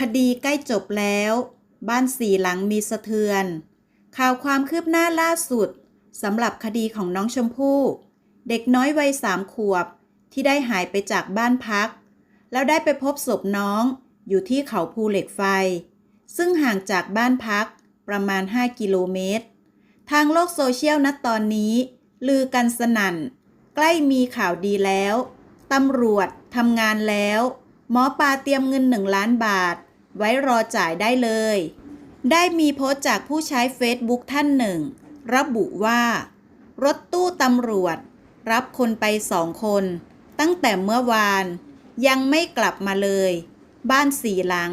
คดีใกล้จบแล้ว บ้านสี่หลังมีสะเทือน ข่าวความคืบหน้าล่าสุดสำหรับคดีของน้องชมพู่ เด็กน้อยวัยสามขวบ ที่ได้หายไปจากบ้านพัก แล้วได้ไปพบศพน้องอยู่ที่เขาภูเหล็กไฟ ซึ่งห่างจากบ้านพักประมาณ 5 กิโลเมตร ทางโลกโซเชียลณตอนนี้ ลือกันสนั่น ใกล้มีข่าวดีแล้ว ตำรวจทำงานแล้ว หมอปลาเตรียมเงินหนึ่งล้านบาท ไว้รอจ่ายได้เลย ได้มีโพสต์จากผู้ใช้เฟซบุ๊กท่านหนึ่ง ระบุว่า รถตู้ตำรวจ รับคนไปสองคน ตั้งแต่เมื่อวาน ยังไม่กลับมาเลย บ้านสี่หลัง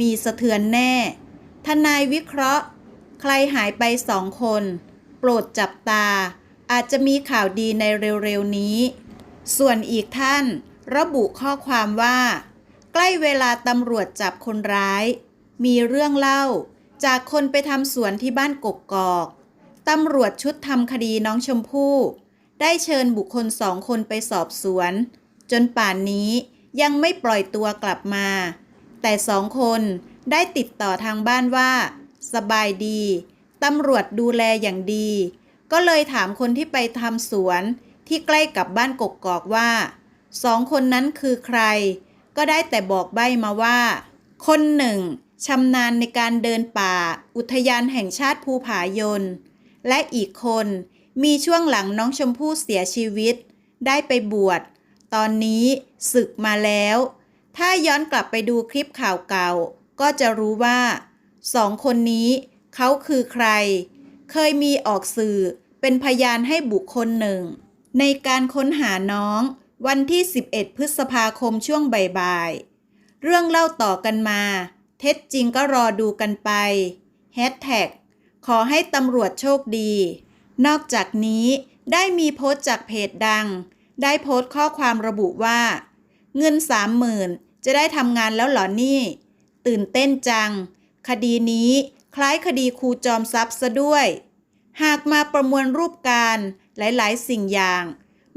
มีสะเทือนแน่ ทนายวิเคราะห์ ใครหายไปสองคน โปรดจับตา อาจจะมีข่าวดีในเร็วๆนี้ ส่วนอีกท่าน ระบุข้อความว่า ใกล้เวลาตำรวจจับคนร้าย มีเรื่องเล่า จากคนไปทำสวนที่บ้านกกกอก ตำรวจชุดทำคดีน้องชมพู่ ได้เชิญบุคคลสองคนไปสอบสวน จนป่านนี้ยังไม่ปล่อยตัวกลับมา แต่สองคนได้ติดต่อทางบ้านว่า สบายดี ตำรวจดูแลอย่างดี ก็เลยถามคนที่ไปทำสวนที่ใกล้กับบ้านกกกอกว่า สองคนนั้นคือใคร ก็ได้แต่บอกใบ้มาว่า คนหนึ่งชำนาญในการเดินป่า อุทยานแห่งชาติภูผายน และอีกคนมีช่วงหลังน้องชมพู่เสียชีวิต ได้ไปบวช ตอนนี้ศึกมาแล้ว ถ้าย้อนกลับไปดูคลิปข่าวเก่า ก็จะรู้ว่าสองคนนี้เขาคือใคร เคยมีออกสื่อเป็นพยานให้บุคคลหนึ่ง ในการค้นหาน้อง วันที่ 11 พฤษภาคมช่วงบ่ายๆ เรื่องเล่าต่อกันมา เท็จจริงก็รอดูกันไปแฮชแท็กขอให้ตำรวจโชคดี นอกจากนี้ได้มีโพสต์จากเพจดัง ได้โพสต์ข้อความระบุว่า เงินสามหมื่นจะได้ทำงานแล้วหรอนี่ ตื่นเต้นจัง คดีนี้คล้ายคดีครูจอมทรัพย์ซะด้วย หากมาประมวลรูปการหลายๆ สิ่งอย่าง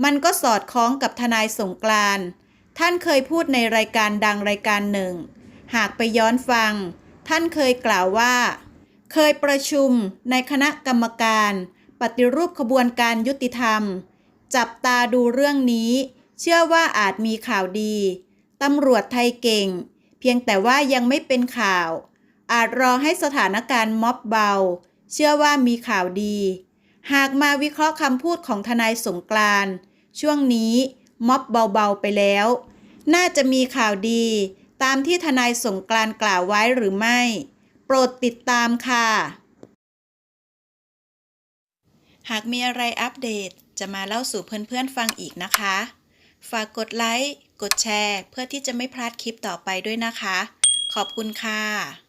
มันก็สอดคล้องกับทนายสงกรานต์ท่านเคยพูดในรายการดังรายการหนึ่ง หากไปย้อนฟัง ท่านเคยกล่าวว่า เคยประชุมในคณะกรรมการ ปฏิรูปขบวนการยุติธรรม จับตาดูเรื่องนี้ เชื่อว่าอาจมีข่าวดีตำรวจไทยเก่ง เพียงแต่ว่ายังไม่เป็นข่าว อาจรอให้สถานการณ์ม็อบเบา เชื่อว่ามีข่าวดี หากมาวิเคราะห์คำพูดของทนายสงกรานต์ช่วงนี้ม็อบเบาๆไปแล้ว น่าจะมีข่าวดี ตามที่ทนายสงกรานต์กล่าวไว้หรือไม่ โปรดติดตามค่ะ หากมีอะไรอัปเดตจะมาเล่าสู่เพื่อนๆฟังอีกนะคะ ฝากกดไลค์ กดแชร์ เพื่อที่จะไม่พลาดคลิปต่อไปด้วยนะคะ ขอบคุณค่ะ